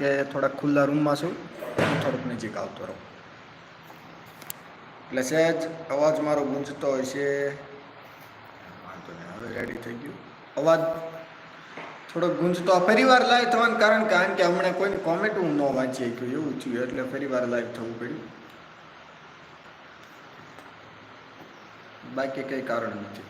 કે થોડાક ખુલ્લા રૂમમાં છું થોડુંક નજીક આવતો રહું. એટલે સહેજ અવાજ મારો ગુંજતો હોય છે. વાંધો નહીં, હવે રેડી થઈ ગયું. અવાજ થોડોક ગુંજતો ફરી વાર લાઈવ થવાનું કારણ કારણ કે હમણાં કોઈની કોમેન્ટ હું ન વાંચી શક્યું, એવું થયું એટલે ફરી વાર લાઈવ થવું પડ્યું. બાકી કંઈ કારણ નથી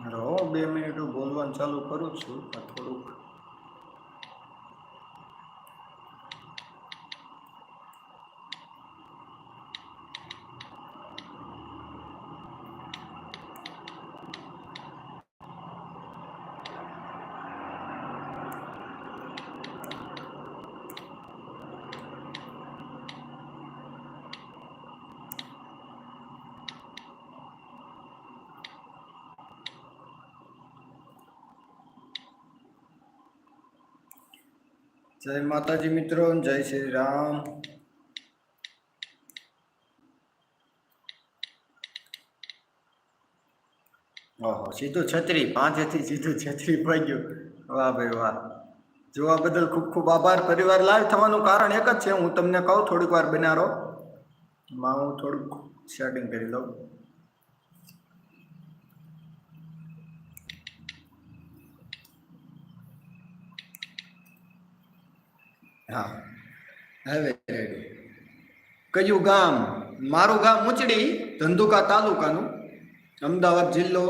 મારો બે મિનિટ હું બોલવાનું ચાલુ કરું છું થોડુંક જય માતાજી મિત્રો, જય શ્રી રામ. ઓહો, સીધું છત્રી, પાંચેથી સીધું છત્રી ભાગ્યું વાહ ભાઈ વાહ. જોવા બદલ ખૂબ ખૂબ આભાર. પરિવાર લાઈવ થવાનું કારણ એક જ છે, હું તમને કહું થોડીક વાર બનારો. માં હું થોડુંક સેટિંગ કરી લઉં. હા. હવે રેડી કયું ગામ. મારું ગામ મુચડી ધંધુકા તાલુકાનું. અમદાવાદ જિલ્લો.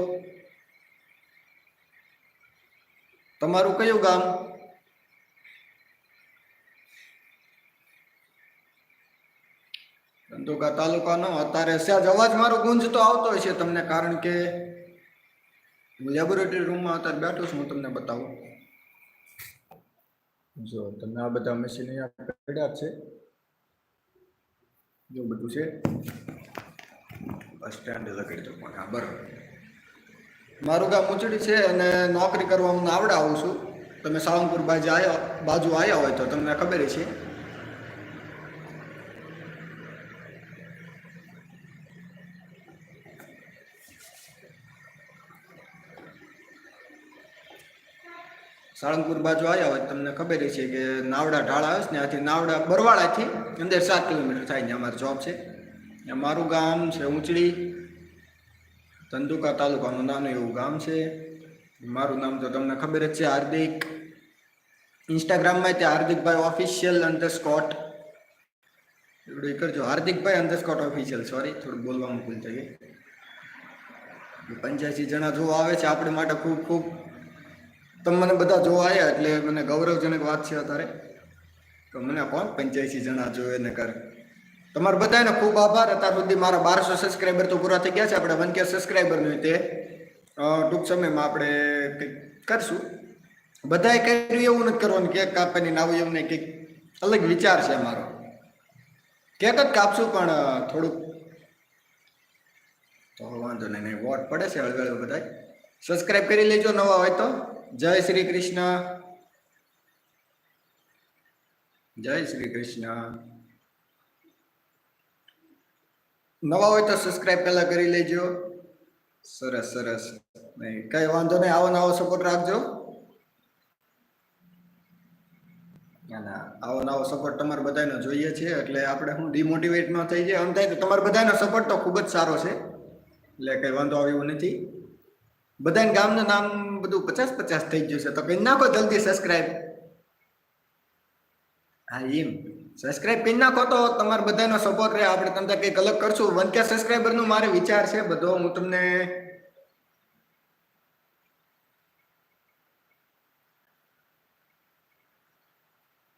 તમારું કયું ગામ? ધંધુકા તાલુકાનો. અત્યારે સહેજ અવાજ મારો ગુંજતો આવતો હોય છે તમને, કારણ કે હું લેબોરેટરી રૂમમાં અત્યારે બેઠો છું, હું તમને બતાવું. જો તમે આ બધા મશીન અહીંયા પડ્યા છે. જો બધું છે. બસ સ્ટેન્ડ લગાડી દો પણ બરાબર. મારું ગામ ઉચડી છે અને નોકરી કરવા હું આવડાવું આવું છું. તમે સાવંગપુર બાજુ આવ્યા બાજુ આવ્યા હોય તો તમને ખબર છે સાળંગપુર બાજુ આવ્યા હોય તમને ખબર છે કે નાવડા ઢાળા આવે છે ને આથી નાવડા બરવાળાથી અંદર સાત કિલોમીટર થાય ને અમારો જોબ છે. મારું ગામ છે ઊંચડી તંદુકા તાલુકાનું નાનું એવું ગામ છે. મારું નામ તો તમને ખબર જ છે, હાર્દિક. ઇન્સ્ટાગ્રામમાં તે હાર્દિકભાઈ ઓફિશિયલ અંડર સ્કોટ એ કરજો, હાર્દિકભાઈ અંડર સ્કોટ ઓફિશિયલ સોરી થોડું બોલવામાં ભૂલ થઈ ગઈ. પંચ્યાસી જણા જોવા આવે છે, આપણે માટે ખૂબ ખૂબ તમે મને બધા જોવા આવ્યા એટલે મને ગૌરવજનક વાત છે અત્યારે. તો મને કોણ? પંચ્યાસી જણા જોવે ને કરે. તમારા બધાને ખૂબ આભાર. અત્યાર સુધી મારા બારસો સબસ્ક્રાઈબર તો પૂરા થઈ ગયા છે. આપણે વન કે સબસ્ક્રાઈબરનું તે ટૂંક સમયમાં આપણે કંઈક કરશું. બધાએ કર્યું એવું નથી કરવાનું. કેક કાપવાની નાવું એવું નહીં. કંઈક અલગ વિચાર છે મારો કેક જ કાપશું, પણ થોડુંક. તો વાંધો નહીં નહીં. વોટ પડે છે હળવે હળવે બધાય. સબસ્ક્રાઈબ કરી લેજો નવા હોય તો. જય શ્રી કૃષ્ણ. જય શ્રી કૃષ્ણ. નવા હોય તો સબસ્ક્રાઇબ પહેલા કરી લેજો. સરસ સરસ. નહીં, કઈ વાંધો નહીં. આવો નવો સપોર્ટ રાખજો. આવો નવો સપોર્ટ તમારે બધાનો જોઈએ છે. એટલે આપણે હું ડિમોટિવેટ ન થઈ જાય. આમ થાય તો તમારે બધાનો સપોર્ટ તો ખૂબ જ સારો છે. એટલે કઈ વાંધો આવ્યો નથી. બધાને ગામનું નામ બધું પચાસ પચાસ થઈ ગયું છે. તો કઈ નાખો જલ્દી સબસ્ક્રાઇબ હા, એમ. સબસ્ક્રાઇબ કરી નાખો તો તમારે બધાનો સપોર્ટ રહે. આપણે તમને કંઈક અલગ કરશું. વન કે સબસ્ક્રાઈબરનું મારે વિચાર છે બધો. હું તમને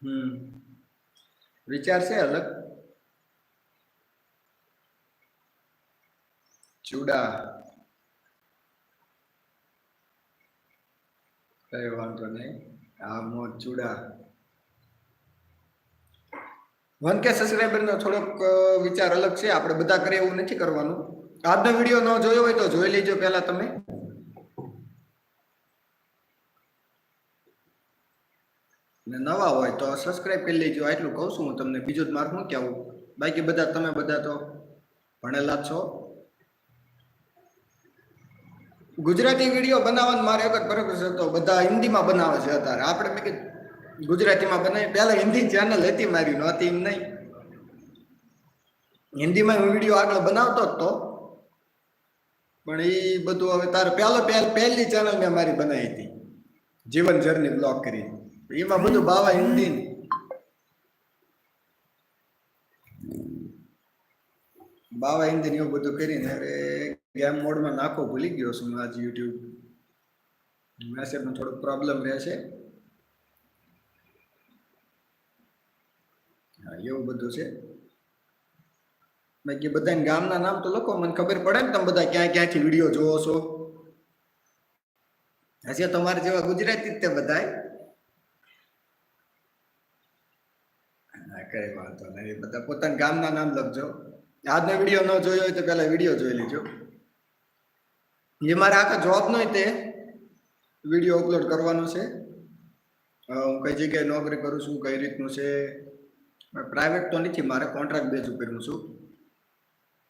હમ. વિચાર છે અલગ? ચૂડા. કઈ વાંધો નહીં. આ મોજ ચૂડા. વન કે સબસ્ક્રાઈબરનો થોડોક વિચાર અલગ છે. આપણે બધા કરે એવું નથી કરવાનું. આજનો વીડિયો ન જોયો હોય તો જોઈ લેજો પહેલા તમે. ને નવા હોય તો સબસ્ક્રાઇબ કરી લેજો. આટલું કહું છું હું તમને. બીજું જ મારું શું કહેવું. બાકી બધા તમે બધા તો ભણેલા છો. ગુજરાતી વીડિયો બનાવવાનો મારે એક જ છે હતો બધા હિન્દીમાં બનાવે છે અત્યારે. આપણે મેં કીધું, ગુજરાતીમાં બનાવી, પહેલા હિન્દી ચેનલ હતી મારી નહોતી એમ નહીં. હિન્દીમાં હું વીડિયો આગળ બનાવતો જ તો. પણ એ બધું હવે તારે પહેલો, પહેલ, પહેલી ચેનલ મેં મારી બનાવી હતી. જીવન જર્ની બ્લોગ કરી. એમાં બધું બાવા હિન્દી. બાવા હિન્દી ને એવું બધું કરીને અરે ગેમ મોડમાં નાખો, ભૂલી ગયો છું આજ યુટ્યુબ મેસેજમાં થોડોક પ્રોબ્લેમ રહે છે હા, એવું બધું છે. બાકી બધાને ગામના નામ તો લખો, મને ખબર પડે ને તમે બધા ક્યાં ક્યાંથી વીડિયો જોવો છો. હશે તમારે જેવા ગુજરાતી જ તે બધાય. હા કઈ વાંધો નહીં બધા પોતાના ગામના નામ લખજો. આજનો વીડિયો ન જોયો હોય તો પહેલા વીડિયો જોઈ લેજો. જે મારે આખા જોબ નો તે વીડિયો અપલોડ કરવાનો છે. હું કઈ જગ્યાએ નોકરી કરું છું, કઈ રીતનું છે. પ્રાઇવેટ તો નથી, મારે કોન્ટ્રાક્ટ બેઝ ઉપર છું.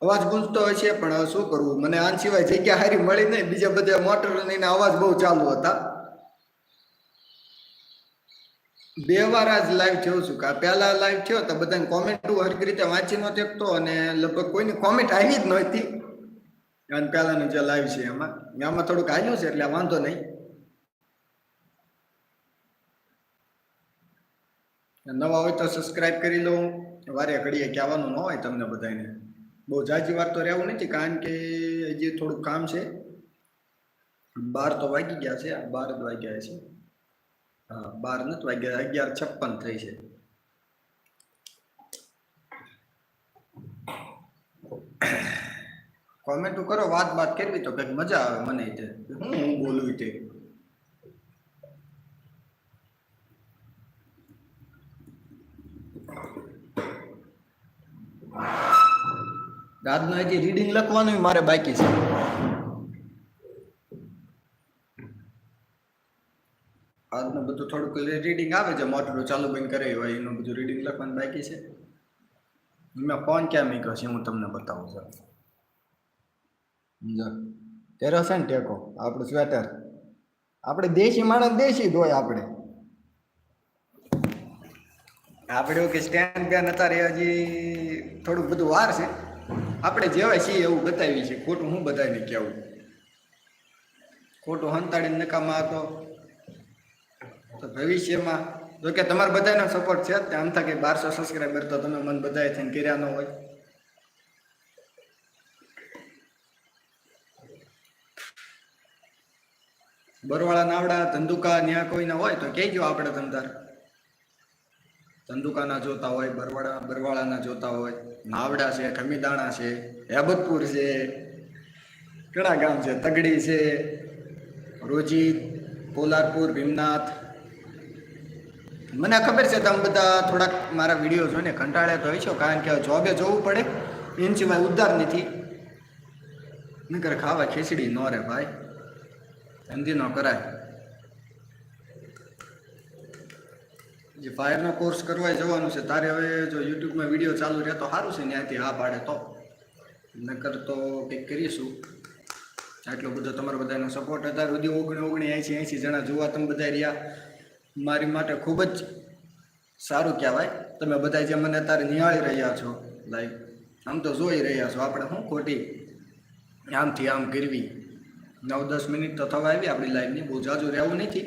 અવાજ ગુંજતો હોય છે, પણ શું કરવું? મને આન સિવાય જગ્યા હારી મળી નહીં બીજા બધા મોટર લઈને અવાજ બહુ ચાલુ હતા. બે વાર આજ લાઈવ થયો છું, કે પહેલા લાઈવ થયો તો બધાને કોમેન્ટ હરકી રીતે વાંચી નહોતી શકતો અને લગભગ કોઈની કોમેન્ટ આવી જ નહોતી. અને પહેલાનું જે લાઈવ છે એમાં. આમાં થોડુંક હાલ્યું છે એટલે વાંધો નહીં. નવા હોય તો સબસ્ક્રાઇબ કરી લઉં વારે ઘડીએ કહેવાનું ન હોય તમને બધાને બહુ જાજી વાર તો રહેવું નથી કારણ કે હજી થોડુંક કામ છે. બાર તો વાગી ગયા છે. બાર જ વાગ્યા છે. હા, બાર નથી વાગ્યા. અગિયાર છપ્પન થઈ છે. કોમેન્ટો કરો, વાત વાત કરવી તો કંઈક મજા આવે મને તે. હું હું બોલું તે? આજનું હજી રીડિંગ લખવાનું મારે બાકી છે. આજનું બધું થોડુંક રીડિંગ આવે છે મોટરું ચાલુ બંધ કરે હોય એનું બધું રીડિંગ લખવાનું બાકી છે. મેં ફોન ક્યાં મૂક્યો છે, હું તમને બતાવું છું. જો. તેરો ને ટેકો? આપણું સ્વેટર. આપણે દેશી માણસ દેશી ધોય આપણે. આપણે એવું કે સ્ટેન્ડ બેન અત્યારે હજી થોડુંક બધું વાર છે. આપણે જેવાય છીએ એવું બતાવી છે ખોટું હું બતાવીને કહેવું? ખોટું હંતાડીને નકામા હતો તો ભવિષ્યમાં, જો કે તમારા બધાનો સપોર્ટ છે ત્યાં આમ થાય કે બારસો સબસ્ક્રાઈબર તો તમે મને બધાએ થઈને કર્યા ન હોય. બરવાળા નાવડા, ધંધુકા ન્યા કોઈના હોય તો કહેજો આપણે ધંધાર. ધંધુકાના જોતા હોય બરવાડા બરવાળાના જોતા હોય. નાવડા છે, ખમીદાણા છે, હેબતપુર છે ઘણા ગામ છે, તગડી છે, રોજી, પોલારપુર, ભીમનાથ. મને ખબર છે તમે બધા થોડાક મારા વીડિયો જોઈને કંટાળ્યા તો હોય છો કારણ કે જોબે જોવું પડે. એની સિવાય ઉદ્ધાર નથી. નકર ખાવા ખીચડી ન રે ભાઈ. ધંધી ન કરાય. જે ફાયરનો કોર્સ કરવા જવાનું છે, તારે હવે જો યુટ્યુબમાં વીડિયો ચાલુ રહે તો સારું છે ત્યાંથી હા પાડે તો. નકર તો કંઈક કરીશું. આટલો બધો તમારો બધાનો સપોર્ટ અત્યાર સુધી ઓગણી ઓગણી એંસી એંસી જણા જોવા તમે બધા રહ્યા. મારી માટે ખૂબ જ સારું કહેવાય. તમે બધા જે મને અત્યારે નિહાળી રહ્યા છો લાઈક આમ તો જોઈ રહ્યા છો. આપણે શું ખોટી? આમથી આમ કરવી. નવ દસ મિનિટ તો થવા આવી, આપણી લાઈફની બહુ જાજુ રહેવું નથી.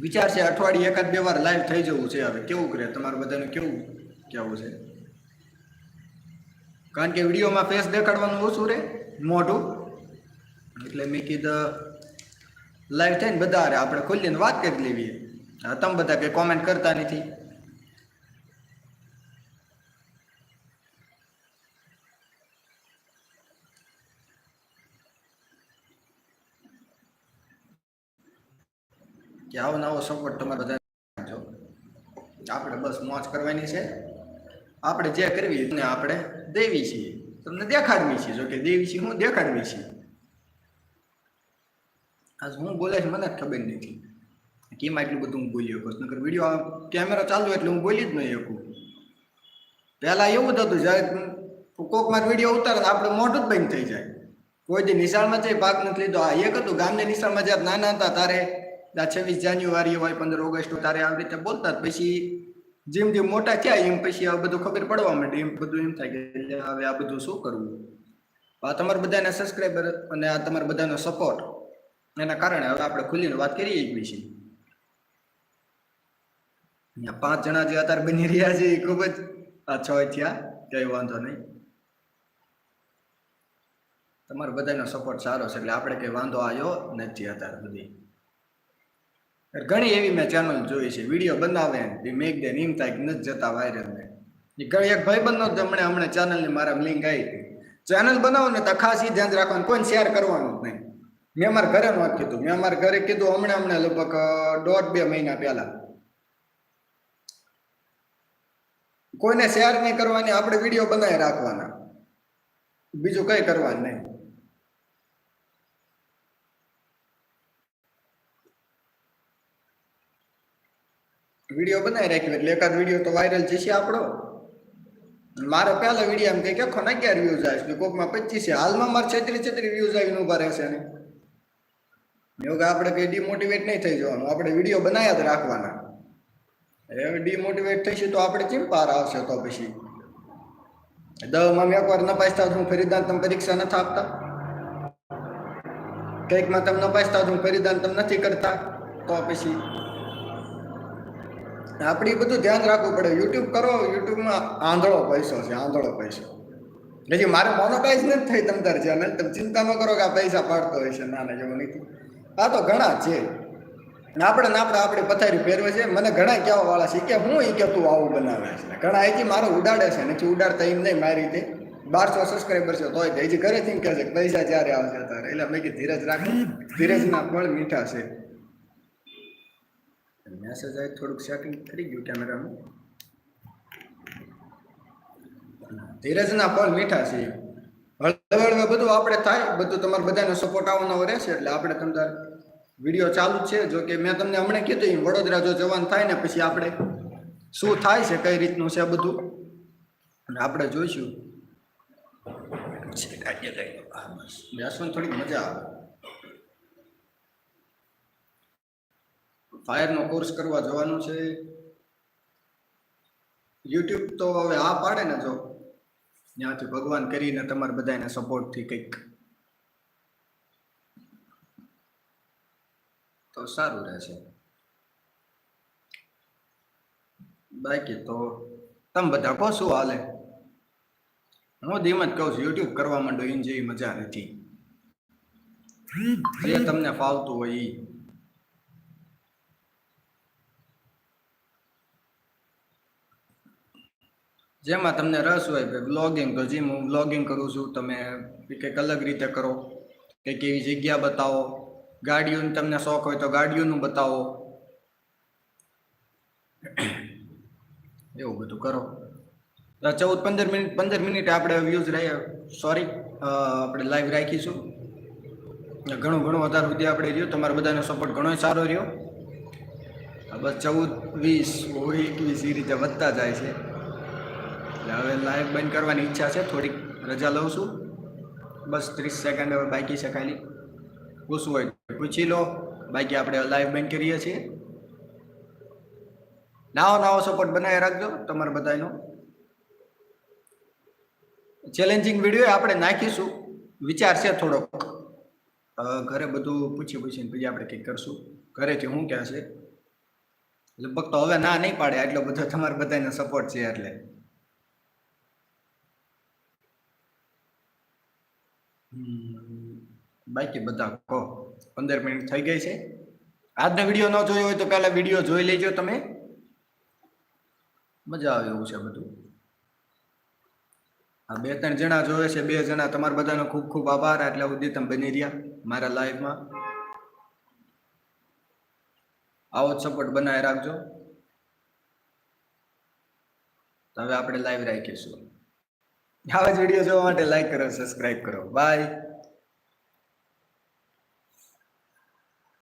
વિચાર છે અઠવાડિયે એકાદ બે વાર લાઈવ થઈ જવું છે હવે. કેવું કરે? તમારે બધાનું કેવું કેવું છે? કારણ કે વિડીયોમાં ફેસ દેખાડવાનું ઓછું રહે, મોઢું. એટલે મેં કીધું લાઈવ થઈને બધા આપણે ખોલીને વાત કરી લેવી. તમે બધા કંઈ કોમેન્ટ કરતા નથી. કે આવો નવો સપોર્ટ તમારે બધા આપજો. આપણે બસ મોજ કરવાની છે. આપણે જે કરવી એને આપણે દેવી છીએ. તમને દેખાડવી છીએ જો કે દેવી છીએ, હું દેખાડવી છીએ આજ હું બોલે છે, મને જ ખબર નથી. કેમ એટલું બધું હું બોલી શકું નકર વીડિયો કેમેરા ચાલુ એટલે હું બોલી જ નહીં શકું. પહેલાં એવું જ હતું જ્યારે કોક માર વીડિયો ઉતારે આપણે મોઢું જ બંધ થઈ જાય. કોઈ જે નિશાળમાં જઈ ભાગ નથી લીધો. આ એક હતું, ગામની નિશાળમાં જ્યારે નાના હતા તારે છવ્વીસ જાન્યુઆરી હોય, પંદર ઓગસ્ટ તારે આવી રીતે બોલતા પછી જેમ જેમ મોટા થયા, એમ પછી આ બધું ખબર પડવા માંડે. એમ બધું એમ થાય કે હવે આ બધું શું કરવું? આ તમારા બધાના સબસ્ક્રાઈબર અને આ તમારા બધાનો સપોર્ટ એના કારણે હવે આપણે ખુલીને વાત કરીએ એકબીજી અહીંયા પાંચ જણા જે અત્યારે બની રહ્યા છે, એ ખૂબ જ છ થયા. કઈ વાંધો નહીં. તમારો બધાનો સપોર્ટ સારો છે, એટલે આપણે કઈ વાંધો આવ્યો નથી અત્યારે બધી ઘણી એવી મેં ચેનલ જોઈ છે વીડિયો બનાવે મેક દે થાય ન જતા વાયરલ ને. એ ઘણી એક ભાઈ બંધો હમણાં હમણાં ચેનલની મારા લિંક આવી ચેનલ બનાવો ને તો ખાસ એ ધ્યાન રાખવાનું કોઈ શેર કરવાનું જ નહીં. મેં મારા ઘરે નહોતું કીધું. મેં મારા ઘરે કીધું હમણાં હમણાં લગભગ દોઢ બે મહિના પહેલા. કોઈને શેર નહીં કરવાની, આપણે વીડિયો બનાવી રાખવાના. બીજું કઈ કરવાનું નહીં. વીડિયો બનાવી રાખ્યો એટલે એકાદ વીડિયો તો વાયરલ જશે આપણો. મારે પહેલા વીડિયો એમ કે આખો અગિયાર વ્યૂઝ આવે છે કોકમાં પચીસ છે. હાલમાં મારે છત્રીસ છત્રીસ વ્યૂઝ આવીને ઊભા રહેશે ને. એવું કે આપણે કંઈ ડિમોટિવેટ નહીં થઈ જવાનું. આપણે વીડિયો બનાવ્યા જ રાખવાના. હવે ડિમોટિવેટ થઈશું તો આપણે કેમ પાર આવશે તો પછી? દવામાં મેં એકવાર થાવ હું ફરીદાન તમે પરીક્ષા નથી આપતા. કંઈકમાં તમે નપાસતા હું ફરીદાન તમે નથી કરતા, તો પછી? આપણે એ બધું ધ્યાન રાખવું પડે. યુટ્યુબ કરો યુટ્યુબમાં આંધળો પૈસો છે, આંધળો પૈસો. એટલે મારે મોનોટાઈઝ નથી થઈ તમ તાર ચેનલ તમે ચિંતા ન કરો કે આ પૈસા પાડતો હોય છે, નાના જેવું નથી આ તો ઘણા છે. ને આપણે ને આપણે આપણી પથારી પહેરવે છે. મને ઘણા કહેવા વાળા છે કે હું એ કે તું આવું બનાવે છે. ઘણા એથી મારો ઉડાડે છે. નથી ઉડાડતા એમ નહીં મારી રીતે. બારસો સબસ્ક્રાઈબર છે તોય હજી ઘરેથી કહે છે પૈસા જ્યારે આવશે ત્યારે. એટલે મેં કે ધીરજ રાખ. ધીરજના ફળ મીઠા છે. મેસેજ આવી થોડુંક સેટિંગ થઈ ગયું કેમેરાનું ધીરજના ફળ મીઠા છે. હળવે હળવે બધું આપણે થાય, બધું તમારે બધાનો સપોર્ટ આવવાનો રહેશે, એટલે આપણે તમને વીડિયો ચાલુ છે. જો કે મેં તમને હમણાં કીધું એમ, વડોદરા જો જવાનું થાય ને પછી આપણે શું થાય છે, કઈ રીતનું છે બધું? અને આપણે જોઈશું. બેસવાની થોડીક મજા આવે. ફાયરનો કોર્સ કરવા જવાનું છે. યુટ્યુબ તો હવે આ પાડે ને જો. ત્યાંથી ભગવાન કરીને તમારા સપોર્ટ સપોર્ટથી કંઈક. તો સારું રહેશે. બાકી તો તમે બધા કહો શું હાલે? હું ધીમ જ કહું છું, યુટ્યુબ કરવા માંડો એની જેવી મજા નથી. જે તમને ફાવતું હોય ઈ. જેમાં તમને રસ હોય કે બ્લોગિંગ તો જેમ હું બ્લોગિંગ કરું છું, તમે કંઈક અલગ રીતે કરો, કંઈક એવી જગ્યા બતાવો. ગાડીઓનું તમને શોખ હોય તો ગાડીઓનું બતાવો. એવું બધું કરો. ચૌદ પંદર મિનિટ પંદર મિનિટ આપણે વ્યૂઝ રહીએ સોરી આપણે લાઈવ રાખીશું. ઘણું ઘણું વધારે સુધી આપણે રહ્યું. તમારા બધાનો સપોર્ટ ઘણો સારો રહ્યો. બસ ચૌદ, વીસ એકવીસ એ રીતે વધતા જાય છે. એટલે હવે લાઈવ બંધ કરવાની ઈચ્છા છે. થોડીક રજા લઉં છું. બસ ત્રીસ સેકન્ડ હવે બાકી છે ખાલી. પૂછવું હોય પૂછી લો. બાકી આપણે લાઈવ બંધ કરીએ છીએ. નાવો, નવો સપોર્ટ બનાવી રાખજો તમારા બધાનો. ચેલેન્જિંગ વીડિયો આપણે નાખીશું. વિચાર છે થોડોક. ઘરે બધું પૂછી પૂછીને પછી આપણે કંઈક કરશું. ઘરેથી શું કહે છે? લગભગ તો હવે ના નહીં પાડે. એટલો બધો તમારા બધાને સપોર્ટ છે એટલે. બાકી બધા કહો. પંદર મિનિટ થઈ ગઈ છે. આજનો વીડિયો ન જોયો હોય તો પહેલા વીડિયો જોઈ લેજો તમે. મજા આવે એવું છે બધું. હા બે ત્રણ જણા જોવે છે, બે જણા તમારા બધાનો ખૂબ ખૂબ આભાર. આટલા સુધી તમે બની રહ્યા મારા લાઈફમાં. આવો જ સપોર્ટ બનાવી રાખજો. હવે આપણે લાઈવ રાખીશું. આવા જ વીડિયો જોવા માટે લાઈક કરો સબસ્ક્રાઇબ કરો. બાય